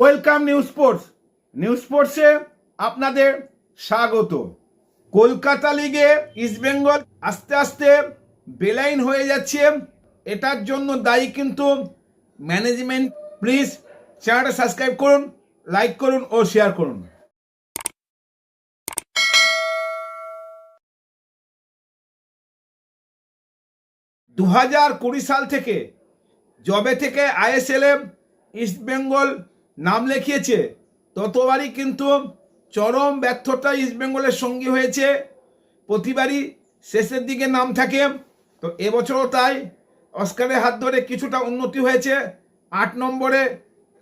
Welcome news sports. News স্পোর্টসে আপনাদের স্বাগত। কলকাতা লিগে ইস্টবেঙ্গল আস্তে আস্তে বেলাইন হয়ে যাচ্ছে। এটার জন্য দায়ী কিন্তু ম্যানেজমেন্ট। প্লিজ চ্যানেলটা সাবস্ক্রাইব করুন, লাইক করুন ও শেয়ার করুন। দু হাজার কুড়ি সাল থেকে জবে থেকে আইএসএলে ইস্টবেঙ্গল নাম লেখিয়েছে। ততবারই কিন্তু চরম ব্যর্থতা ইস্টবেঙ্গলের সঙ্গী হয়েছে। প্রতিবারই শেষের দিকে নাম থাকে। তো এবছরও তাই অস্কারের হাত ধরে কিছুটা উন্নতি হয়েছে। আট নম্বরে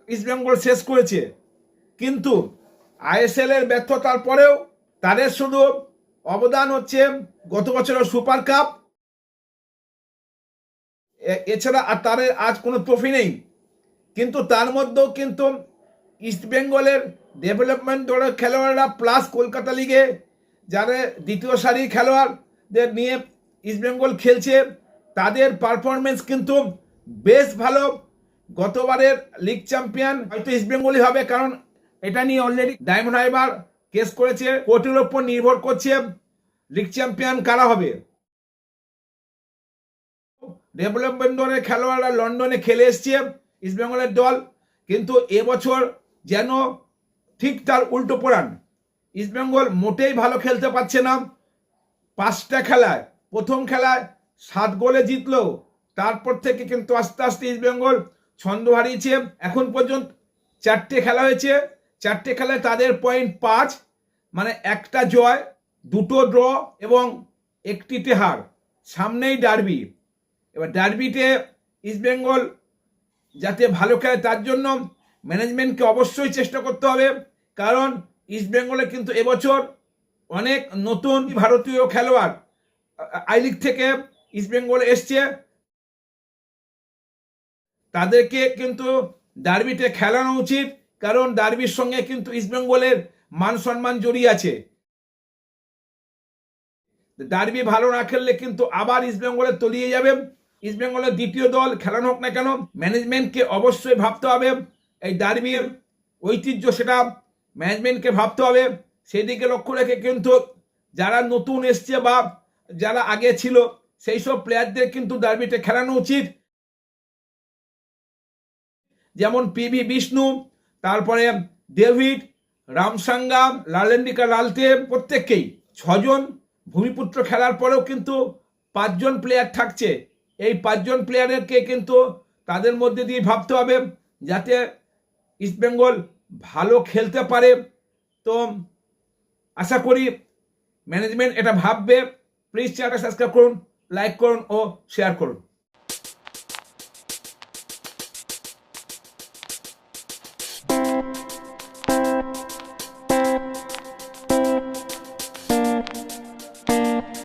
ইস্টবেঙ্গল শেষ করেছে। কিন্তু আইএসএলের ব্যর্থতার পরেও তাদের শুধু অবদান হচ্ছে গত বছরের সুপার কাপ। এছাড়া আর তাদের আজ কোনো ট্রফি নেই। কিন্তু তার মধ্যেও কিন্তু ইস্টবেঙ্গলের ডেভেলপমেন্ট দলের খেলোয়াড়রা প্লাস কলকাতা লিগে যারা দ্বিতীয় সারির খেলোয়াড়দের নিয়ে ইস্টবেঙ্গল খেলছে, তাদের পারফরমেন্স কিন্তু বেশ ভালো। গতবারের লিগ চ্যাম্পিয়ন হয়তো ইস্টবেঙ্গলই হবে, কারণ এটা নিয়ে অলরেডি ডায়মন্ড হাইবার কেস করেছে কোর্টের ওপর নির্ভর করছে লিগ চ্যাম্পিয়ন কারা হবে। ডেভেলপমেন্ট দলের খেলোয়াড়রা লন্ডনে খেলে এসছে ইস্টবেঙ্গলের দল, কিন্তু এবছর যেন ঠিক তার উল্টো পড়ান। ইস্টবেঙ্গল মোটেই ভালো খেলতে পারছে না। পাঁচটা খেলায়, প্রথম খেলায় সাত গোলে জিতলো, তারপর থেকে কিন্তু আস্তে আস্তে ইস্টবেঙ্গল ছন্দ হারিয়েছে। এখন পর্যন্ত চারটে খেলা হয়েছে। চারটে খেলায় তাদের পয়েন্ট পাঁচ মানে একটা জয়, দুটো ড্র এবং একটিতে হার। সামনেই ডার্বি এবার ডার্বিতে ইস্টবেঙ্গল যাতে ভালো খেলে তার জন্য ম্যানেজমেন্টকে অবশ্যই চেষ্টা করতে হবে। কারণ ইস্টবেঙ্গলে কিন্তু এবছর অনেক নতুন ভারতীয় খেলোয়াড় আই লিগ থেকে ইস্টবেঙ্গল এসছে। তাদেরকে কিন্তু ডার্বিতে খেলানো উচিত, কারণ ডার্বির সঙ্গে কিন্তু ইস্টবেঙ্গলের মান সম্মান জড়িয়ে আছে। ডার্বি ভালো না খেললে কিন্তু আবার ইস্টবেঙ্গলে তলিয়ে যাবে। ইস্টবেঙ্গলের দ্বিতীয় দল খেলানো হোক না কেন ম্যানেজমেন্টকে অবশ্যই ভাবতে হবে। এই ডার্বির ঐতিহ্য সেটা ম্যানেজমেন্টকে ভাবতে হবে। সেদিকে লক্ষ্য রেখে কিন্তু যারা নতুন এসছে বা যারা আগে ছিল, সেই সব প্লেয়ারদের কিন্তু ডার্বিতে খেলানো উচিত। যেমন পিভি বিষ্ণু তারপরে ডেভিড রামসাঙ্গা লালেন্ডিকা লালতে প্রত্যেককেই। ছজন ভূমিপুত্র খেলার পরেও কিন্তু পাঁচজন প্লেয়ার থাকছে। এই পাঁচজন প্লেয়ারেরকে কিন্তু তাদের মধ্যে দিয়ে ভাবতে হবে যাতে ইস্টবেঙ্গল ভালো খেলতে পারে। তো আশা করি ম্যানেজমেন্ট এটা ভাববে। প্লিজ চ্যানেলটা সাবস্ক্রাইব করুন লাইক করুন ও শেয়ার করুন।